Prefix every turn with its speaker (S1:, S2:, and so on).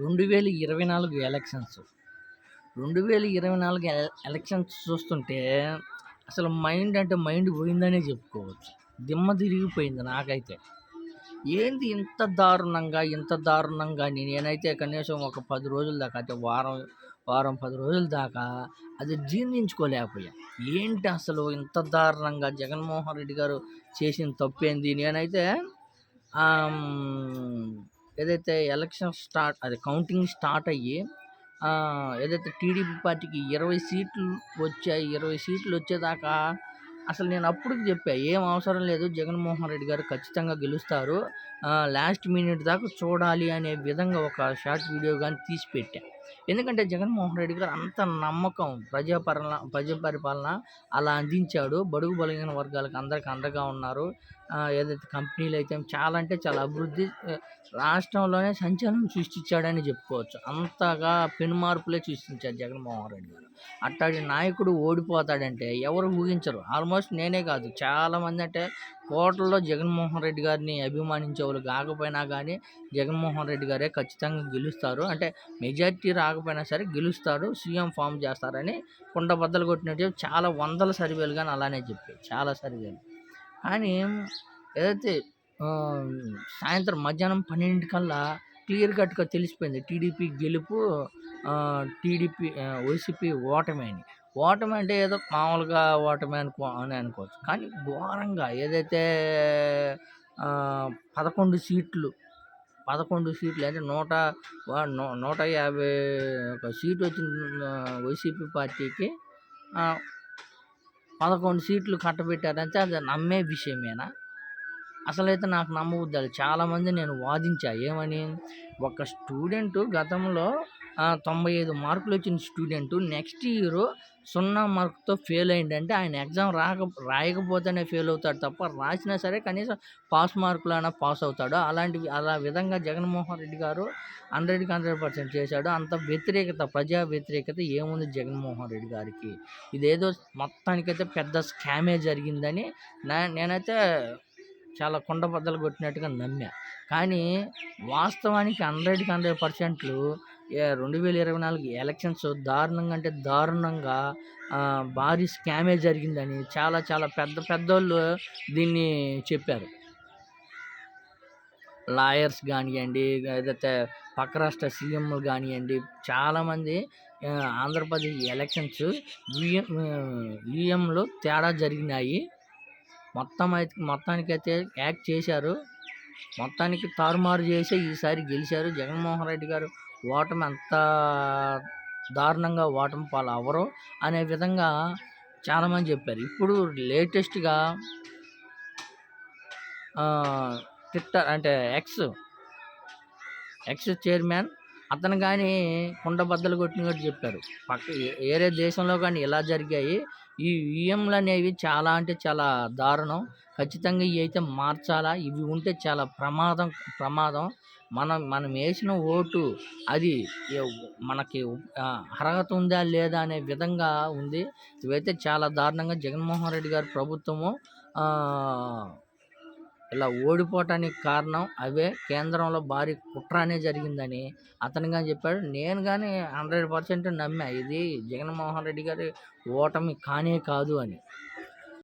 S1: రెండు వేల ఇరవై నాలుగు ఎలక్షన్స్. రెండు వేల ఇరవై నాలుగు ఎలక్షన్స్ చూస్తుంటే అసలు మైండ్ అంటే మైండ్ పోయిందనే చెప్పుకోవచ్చు. దిమ్మ తిరిగిపోయింది నాకైతే. ఏంది ఇంత దారుణంగా ఇంత దారుణంగా నేనైతే కనీసం ఒక పది రోజుల దాకా అంటే వారం వారం పది రోజుల దాకా అది జీర్ణించుకోలేకపోయా. ఏంటి అసలు ఇంత దారుణంగా జగన్మోహన్ రెడ్డి గారు చేసిన తప్పేంది? నేనైతే ఏదైతే ఎలక్షన్ స్టార్ట్ అది కౌంటింగ్ స్టార్ట్ అయ్యి ఏదైతే టీడీపీ పార్టీకి ఇరవై సీట్లు వచ్చాయి ఇరవై సీట్లు వచ్చేదాకా అసలు నేను అప్పుడు చెప్పా ఏం అవసరం లేదు జగన్మోహన్ రెడ్డి గారు ఖచ్చితంగా గెలుస్తారు. లాస్ట్ మినిట్ దాకా చూడాలి అనే విధంగా ఒక షార్ట్ వీడియో కానీ తీసి పెట్టా. ఎందుకంటే జగన్మోహన్ రెడ్డి గారు అంత నమ్మకం ప్రజాపరణ ప్రజాపరిపాలన అలా అందించాడు. బడుగు బలహీన వర్గాలకు అందరికి అండగా ఉన్నారు. ఏదైతే కంపెనీలు అయితే చాలా అంటే చాలా అభివృద్ధి రాష్ట్రంలోనే సంచలనం సృష్టించాడని చెప్పుకోవచ్చు. అంతగా పెను మార్పులే సృష్టించాడు జగన్మోహన్ రెడ్డి గారు. అట్టాడి నాయకుడు ఓడిపోతాడంటే ఎవరు ఊహించరు. ఆల్మోస్ట్ నేనే కాదు. చాలామంది అంటే కోటల్లో జగన్మోహన్ రెడ్డి గారిని అభిమానించే వాళ్ళు కాకపోయినా కానీ జగన్మోహన్ రెడ్డి గారే ఖచ్చితంగా గెలుస్తారు. అంటే మెజార్టీ రాకపోయినా సరే గెలుస్తారు సీఎం ఫామ్ చేస్తారని కుండబద్దలు కొట్టినట్టు చాలా వందల సర్వేలు కానీ అలానే చెప్పాయి చాలా సర్వేలు. కానీ ఏదైతే సాయంత్రం మధ్యాహ్నం పన్నెండింటికల్లా క్లియర్ కట్గా తెలిసిపోయింది టీడీపీ గెలుపు టీడీపీ వైసీపీ ఓటమి అని. ఓటమి అంటే ఏదో మామూలుగా ఓటమి అనుకో అని అనుకోవచ్చు. కానీ ఘోరంగా ఏదైతే పదకొండు సీట్లు పదకొండు సీట్లు అంటే నూట నూట యాభై ఒక సీట్ వచ్చిన వైసీపీ పార్టీకి పదకొండు సీట్లు కట్టబెట్టారంటే అది నమ్మే విషయమేనా? అసలైతే నాకు నమ్మబుద్ధాలి చాలామంది నేను వాదించా. ఏమని? ఒక స్టూడెంట్ గతంలో తొంభై ఐదు మార్కులు వచ్చిన స్టూడెంట్. నెక్స్ట్ ఇయర్ సున్నా మార్కుతో ఫెయిల్ అయిందంటే ఆయన ఎగ్జామ్ రాక రాయకపోతేనే ఫెయిల్ అవుతాడు తప్ప రాసినా సరే కనీసం పాస్ మార్కులైనా పాస్ అవుతాడు. అలాంటివి అలా విధంగా జగన్మోహన్ రెడ్డి గారు హండ్రెడ్కి హండ్రెడ్ పర్సెంట్ చేశాడు. అంత వ్యతిరేకత ప్రజా వ్యతిరేకత ఏముంది జగన్మోహన్ రెడ్డి గారికి? ఇదేదో మొత్తానికైతే పెద్ద స్కామే జరిగిందని నా నేనైతే చాలా కుండబద్దలు కొట్టినట్టుగా నమ్మా. కానీ వాస్తవానికి హండ్రెడ్కి హండ్రెడ్ పర్సెంట్లు రెండు వేల ఇరవై నాలుగు ఎలక్షన్స్ దారుణంగా అంటే దారుణంగా భారీ స్కామే జరిగిందని చాలా చాలా పెద్ద పెద్దోళ్ళు దీన్ని చెప్పారు. లాయర్స్ కానివ్వండి ఏదైతే పక్క రాష్ట్ర సీఎంలు కానివ్వండి చాలామంది ఆంధ్రప్రదేశ్ ఎలక్షన్స్ ఈఎం ఈఎంలు తేడా జరిగినాయి. మొత్తం అయితే మొత్తానికైతే యాక్ట్ చేశారు. మొత్తానికి తారుమారు చేసి ఈసారి గెలిచారు జగన్మోహన్ రెడ్డి గారు. ఓటమి అంత దారుణంగా ఓటమి పాలు అవ్వరు అనే విధంగా చాలామంది చెప్పారు. ఇప్పుడు లేటెస్ట్గా ట్విట్టర్ అంటే ఎక్స్ ఎక్స్ చైర్మన్ అతను కానీ కుండ బద్దలు కొట్టినట్టు చెప్పారు. పక్క ఏ- వేరే దేశంలో కానీ ఇలా జరిగాయి. ఈ ఈఎంలు అనేవి చాలా అంటే చాలా దారుణం. ఖచ్చితంగా ఇవి అయితే మార్చాలా? ఇవి ఉంటే చాలా ప్రమాదం ప్రమాదం. మనం మనం వేసిన ఓటు అది మనకి అర్హత ఉందా లేదా అనే విధంగా ఉంది. ఇవైతే చాలా దారుణంగా జగన్మోహన్ రెడ్డి గారి ప్రభుత్వము ఇలా ఓడిపోవటానికి కారణం అవే. కేంద్రంలో భారీ కుట్ర అనే జరిగిందని అతను కానీ చెప్పాడు. నేను కానీ హండ్రెడ్ పర్సెంట్ నమ్మా. ఇది జగన్మోహన్ రెడ్డి గారి ఓటమి కానే కాదు అని.